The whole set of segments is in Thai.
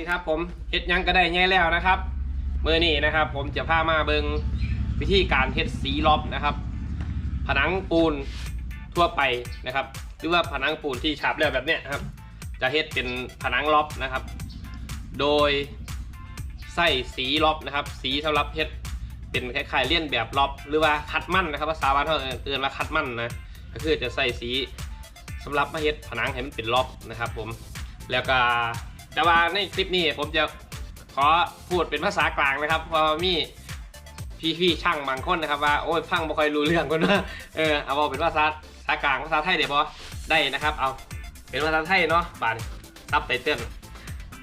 ดีครับผมเฮ็ดยังก็ได้แง่แล้วนะครับเมื่อนี้นะครับ ผมจะพามาเบิงวิธีการเฮ็ดสีล็อบนะครับ ผนังปูนทั่วไปนะครับ หรือว่าผนังปูนที่ฉาบแล้วแบบเนี้ยครับ จะเฮ็ดเป็นผนังล็อบนะครับ โดยใส่สีล็อบนะครับ สีสำหรับเฮ็ดเป็นคล้ายๆเลี่ยนแบบล็อบหรือว่าคัดมั่นนะครับภาษาบ้านเขาเตือนว่าคัดมั่นนะก็คือจะใส่สีสำหรับมาเฮ็ดผนังให้มันเป็นล็อบนะครับ ผมแล้วก็ แต่ว่าในคลิปนี้ผมจะขอพูดเป็นภาษากลางนะครับเพราะว่ามีพี่ๆช่างบางคนนะครับว่าโอ้ยฟังไม่ค่อยรู้เรื่องคนนะเออเอาบอกเป็นภาษาภาษากลางภาษาไทยเดี๋ยวบอได้นะครับ เอาเป็นภาษาไทยเนาะบาทซับไตเติ้ล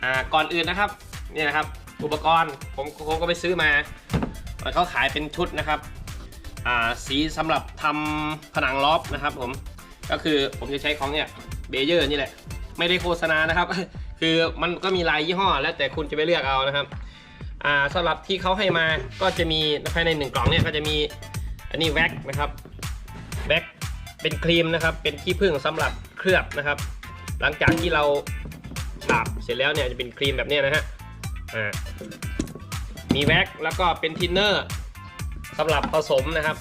อ่าก่อนอื่นนะครับนี่นะครับ อุปกรณ์ผมผมก็ไปซื้อมาเขาขายเป็นชุดนะครับอ่าสีสำหรับทำผนังล็อบนะครับ ผมก็คือผมจะใช้ของเนี่ยเบเยอร์นี่แหละ ไม่ได้โฆษณานะครับ คือมันก็มีหลายยี่ห้อ แล้วแต่คุณจะไปเลือกเอานะครับ อ่าสำหรับที่เขาให้มาก็จะมีภายในหนึ่งกล่องเนี่ยก็จะมีอันนี้แว็กนะครับแว็กเป็นครีมนะครับ เป็นขี้ผึ้งสำหรับเคลือบนะครับ หลังจากที่เราฉาบเสร็จแล้วเนี่ยจะเป็นครีมแบบนี้นะฮะอ่ามีแว็กแล้วก็เป็นทินเนอร์สำหรับผสมนะครับ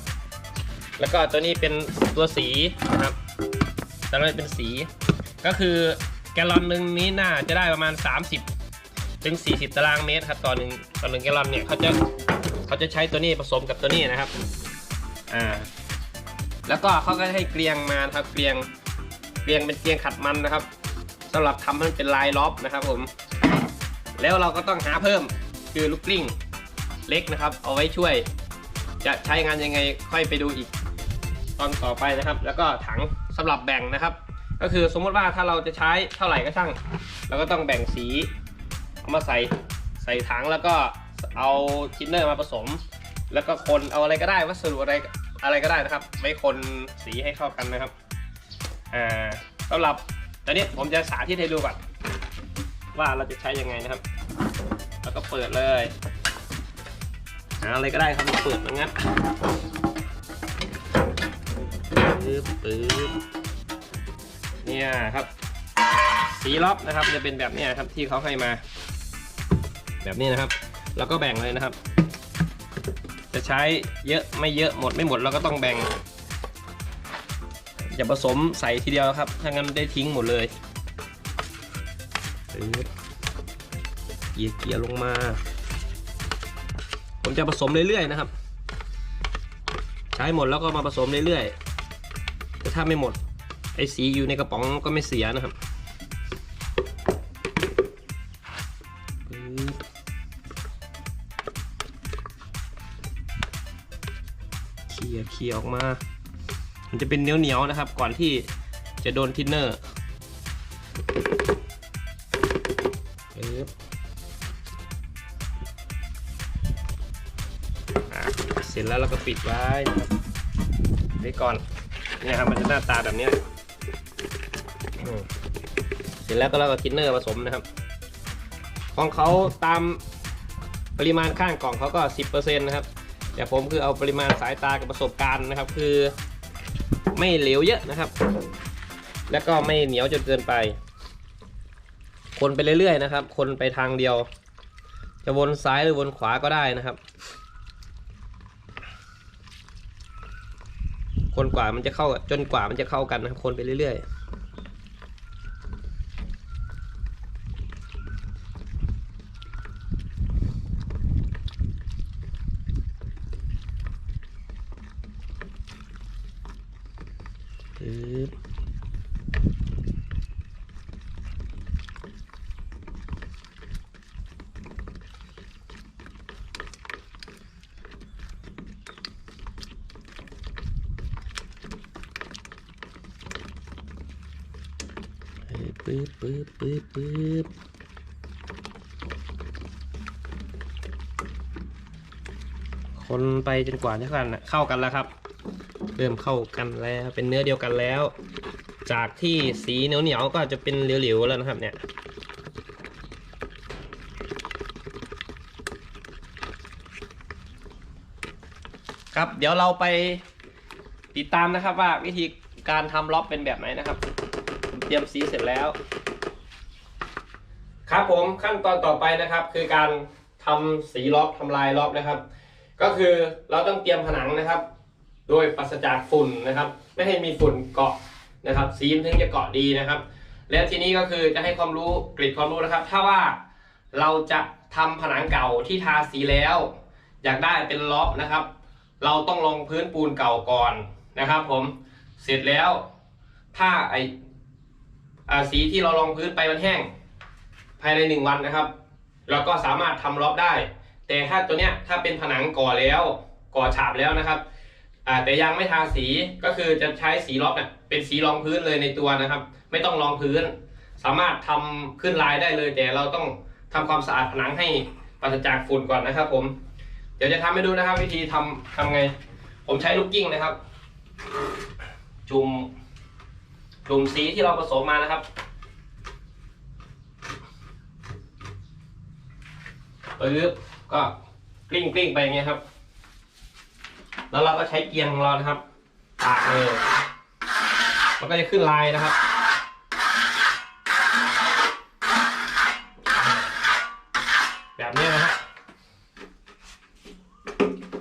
แล้วก็ตัวนี้เป็นตัวสีนะครับตัวนี้เป็นสีก็คือ แกลลอนหนึ่งนี้น่าจะได้ประมาณ 30 ถึง 40 ตารางเมตรครับต่อหนึ่งต่อหนึ่งแกลลอนเนี่ยเขาจะเขาจะใช้ตัวนี้ผสมกับตัวนี้นะครับอ่าแล้วก็เขาก็ให้เกลียงมาครับเกลียงเกลียงเป็นเกลียงขัดมันนะครับสำหรับทำให้มันเป็นลายล็อบนะครับผม แล้วเราก็ต้องหาเพิ่มคือลูกกลิ้งเล็กนะครับ เอาไว้ช่วย จะใช้งานยังไงค่อยไปดูอีกตอนต่อไปนะครับ แล้วก็ถังสำหรับแบ่งนะครับ ก็คือสมมติว่าถ้าเราจะใช้เท่าไหร่ก็ช่างเราก็ต้องแบ่งสีเอามาใส่ใส่ถังแล้วก็เอาทินเนอร์มาผสม แล้วก็คนเอาอะไรก็ได้วัสดุอะไรอะไรก็ได้นะครับไว้คนสีให้เข้ากันนะครับอ่าสำหรับตอนนี้ผมจะสาธิตให้ดูก่อนว่าเราจะใช้ยังไงนะครับ แล้วก็เปิดเลยหาอะไรก็ได้ครับเปิดอย่างงั้นปึ๊บปึ๊บ เนี่ยครับ สีล็อบนะครับจะเป็นแบบนี้ครับที่เขาให้มา แบบนี้นะครับ แล้วก็แบ่งเลยนะครับ จะใช้เยอะไม่เยอะหมดไม่หมดเราก็ต้องแบ่งอย่าผสมใส่ทีเดียวครับ ถ้างั้นได้ทิ้งหมดเลยเกียร์เกียร์ลงมา ผมจะผสมเรื่อยๆนะครับ ใช้หมดแล้วก็มาผสมเรื่อยๆแต่ถ้าไม่หมด ไอสีอยู่ในกระป๋องก็ไม่เสียนะครับเขี่ยเขี่ยออกมา มันจะเป็นเหนียวเนียวๆนะครับ ก่อนที่จะโดนทินเนอร์เสร็จแล้วเราก็ปิดไว้ไว้ก่อนเนี่ยครับมันจะหน้าตาแบบนี้ เสร็จแล้วก็เราก็ทินเนอร์ผสมนะครับ ของเขาตามปริมาณข้างกล่องเขาก็ 10%นะครับ แต่ผมคือเอาปริมาณสายตากับประสบการณ์นะครับ คือไม่เหลวเยอะนะครับ แล้วก็ไม่เหนียวจนเกินไป คนไปเรื่อยๆนะครับ คนไปทางเดียว จะวนซ้ายหรือวนขวาก็ได้นะครับ คนกว่ามันจะเข้าจนกว่ามันจะเข้ากันนะครับคนไปเรื่อยๆ ปึ๊บปึ๊บปึ๊บปึ๊บปึ๊บคนไปจนกว่าจะกันเข้ากันแล้วครับ เริ่มเข้ากันแล้ว เป็นเนื้อเดียวกันแล้ว จากที่สีเหนียวเหนียวๆก็จะเป็นเหลวๆแล้วนะครับเนี่ยครับเดี๋ยวเราไปติดตามนะครับว่าวิธีการทำล็อบเป็นแบบไหนนะครับ เตรียมสีเสร็จแล้ว ครับผมขั้นตอนต่อไปนะครับ คือการทำสีล็อบทำลายล็อบนะครับ ก็คือเราต้องเตรียมผนังนะครับ โดยปราศจากฝุ่นนะครับ ไม่ให้มีฝุ่นเกาะนะครับสีมันถึงจะเกาะดีนะครับ และทีนี้ก็คือจะให้ความรู้กร็ดความรู้นะครับ ถ้าว่าเราจะทำผนังเก่าที่ทาสีแล้ว อยากได้เป็นล็อบนะครับ เราต้องลงพื้นปูนเก่าก่อนนะครับ ผมเสร็จแล้วถ้าไอาสีที่เราลงพื้นไปมันแห้ง ภายในหนึ่งวันนะครับเราก็สามารถทำล็อบได้ แต่ถ้าตัวเนี้ยถ้าเป็นผนังก่อแล้วก่อฉาบแล้วนะครับ อ่าแต่ยังไม่ทาสีก็คือจะใช้สีล็อบเนี่ยเป็นสีรองพื้นเลยในตัวนะครับ ไม่ต้องรองพื้น สามารถทำขึ้นลายได้เลย แต่เราต้องทำความสะอาดผนังให้ปราศจากฝุ่นก่อนนะครับผม เดี๋ยวจะทำให้ดูนะครับ วิธีทำทำไง ผมใช้ลูกกิ้งนะครับ จุ่มจุ่มสีที่เราผสมมานะครับ ปึ๊บก็กลิ้งกลิ้งไปอย่างเงี้ยครับ แล้วเราก็ใช้เกียงของเรานะครับปาดเลยมันก็จะขึ้นลายนะครับแบบนี้นะฮะ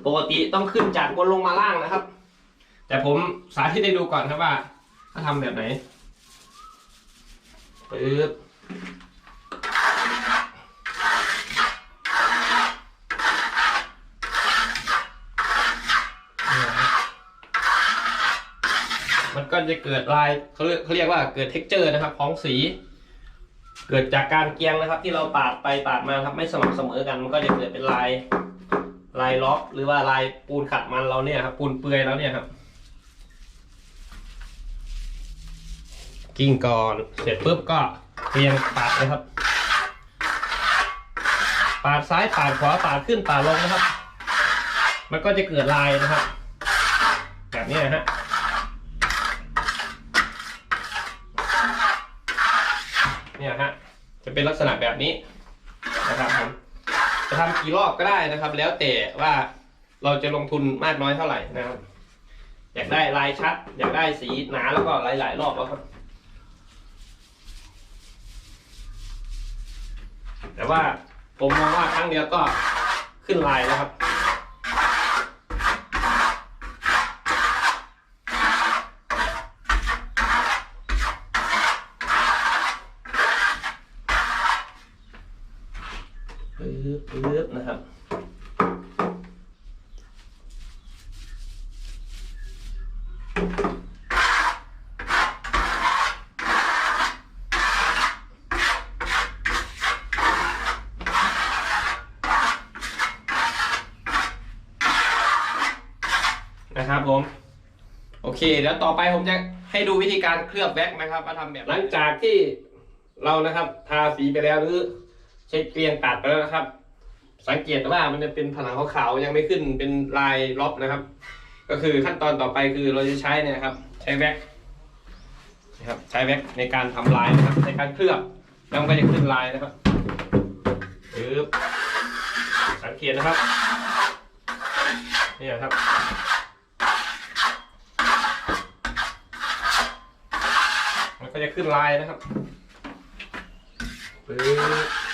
ปกติต้องขึ้นจากบนลงมาล่างนะครับ แต่ผมสาธิตให้ดูก่อนครับว่าถ้าทำแบบไหนปึ๊บ เนี่ยฮะ มันก็จะเกิดลายเขาเรียกเขาเรียกว่าเกิดเท็กเจอร์นะครับของสี เกิดจากการเกียงนะครับ ที่เราปาดไปปาดมาครับไม่สม่ำเสมอกันมันก็จะเกิดเป็นลายลายล็อกหรือว่าลายปูนขัดมันเราเนี่ยครับปูนเปื่อยแล้วเนี่ยครับกิ้งก่อนเสร็จปุ๊บก็เรียงปาดเลยครับ ปาดซ้ายปาดขวาปาดขึ้นปาดลงนะครับ มันก็จะเกิดลายนะครับ แบบนี้นะฮะ เนี่ยฮะจะเป็นลักษณะแบบนี้นะครับผมจะทำกี่รอบก็ได้นะครับ แล้วแต่ว่าเราจะลงทุนมากน้อยเท่าไหร่นะครับ อยากได้ลายชัด อยากได้สีหนาแล้วก็หลาย ๆ รอบแล้วครับ แต่ว่าผมมองว่าครั้งเดียวก็ขึ้นลายแล้วครับ ปึ๊บปึ๊บนะครับ นะครับผม โอเค เดี๋ยวต่อไปผมจะให้ดูวิธีการเคลือบแว็กซ์นะครับว่าทำแบบหลังจากที่เรานะครับทาสีไปแล้วหรือใช้เกลียงตัดไปแล้วนะครับ สังเกตว่ามันจะเป็นผนังขาวๆยังไม่ขึ้นเป็นลายล็อบนะครับ ก็คือขั้นตอนต่อไปคือเราจะใช้เนี่ยครับ ใช้แว็กซ์นะครับใช้แว็กซ์ในการทำลายนะครับในการเคลือบแล้วมันก็จะขึ้นลายนะครับปึ๊บสังเกตนะครับนี่ครับ ก็จะขึ้นลายนะครับปึ๊บ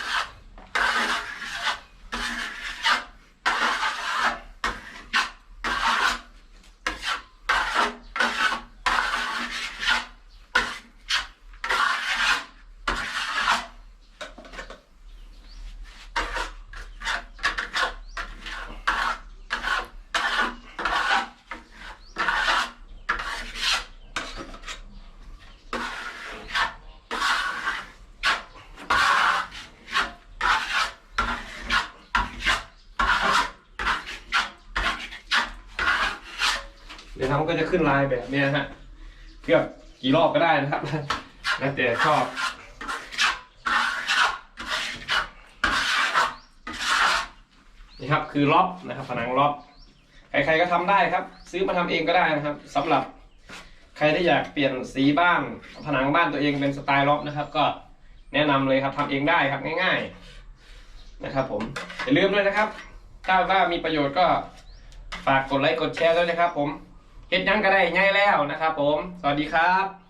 เดี๋ยวมันก็จะขึ้นลายแบบเนี้ยฮะเกือบกี่รอบก็ได้นะครับแล้วแต่ชอบนี่ครับคือล็อบนะครับผนังล็อบใครๆก็ทำได้ครับ ซื้อมาทำเองก็ได้นะครับสำหรับใครที่อยากเปลี่ยนสีบ้านผนังบ้านตัวเองเป็นสไตล์ล็อบนะครับ ก็แนะนำเลยครับทำเองได้ครับง่าย ๆนะครับ ผมอย่าลืมด้วยนะครับ ถ้าว่ามีประโยชน์ก็ฝากกดไลค์กดแชร์ด้วยนะครับ ผม เฮ็ดยังก็ได้ง่ายแล้วนะครับผม สวัสดีครับ